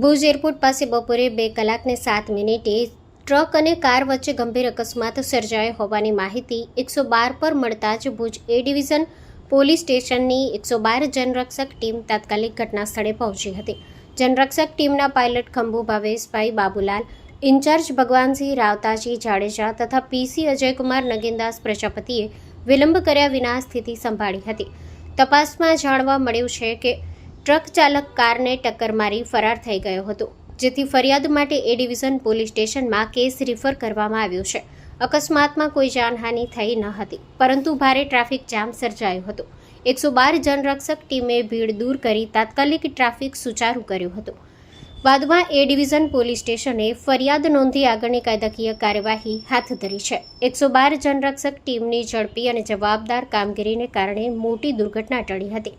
Bhuj airport પાસે બપોરે બે કલાકને સાત મિનિટે ટ્રક અને કાર વચ્ચે ગંભીર અકસ્માત સર્જાયો હોવાની માહિતી એકસો બાર પર મળતા જ ભુજ એ ડિવિઝન પોલીસ સ્ટેશનની એકસો બાર જનરક્ષક ટીમ તાત્કાલિક ઘટના સ્થળે પહોંચી હતી. જનરક્ષક ટીમના પાયલટ ખંભુ ભાવેશભાઈ બાબુલાલ, ઇન્ચાર્જ ભગવાનસિંહ રાવતાજી જાડેજા તથા પીસી અજયકુમાર નગીનદાસ પ્રજાપતિએ વિલંબ કર્યા વિના સ્થિતિ સંભાળી હતી. તપાસમાં જાણવા મળ્યું છે કે ટ્રક ચાલક કારને ટક્કર મારી ફરાર થઈ ગયો હતો, જેથી ફરિયાદ માટે એ ડિવિઝન પોલીસ સ્ટેશનમાં કેસ રિફર કરવામાં આવ્યો છે. અકસ્માતમાં કોઈ જાનહાનિ થઈ ન હતી, પરંતુ ભારે ટ્રાફિક જામ સર્જાયો હતો. એકસો બાર જનરક્ષક ટીમે ભીડ દૂર કરી તાત્કાલિક ટ્રાફિક સુચારુ કર્યો હતો. બાદમાં એ ડિવિઝન પોલીસ સ્ટેશને ફરિયાદ નોંધી આગળની કાયદાકીય કાર્યવાહી હાથ ધરી છે. એકસો બાર જનરક્ષક ટીમની ઝડપી અને જવાબદાર કામગીરીને કારણે મોટી દુર્ઘટના ટળી હતી.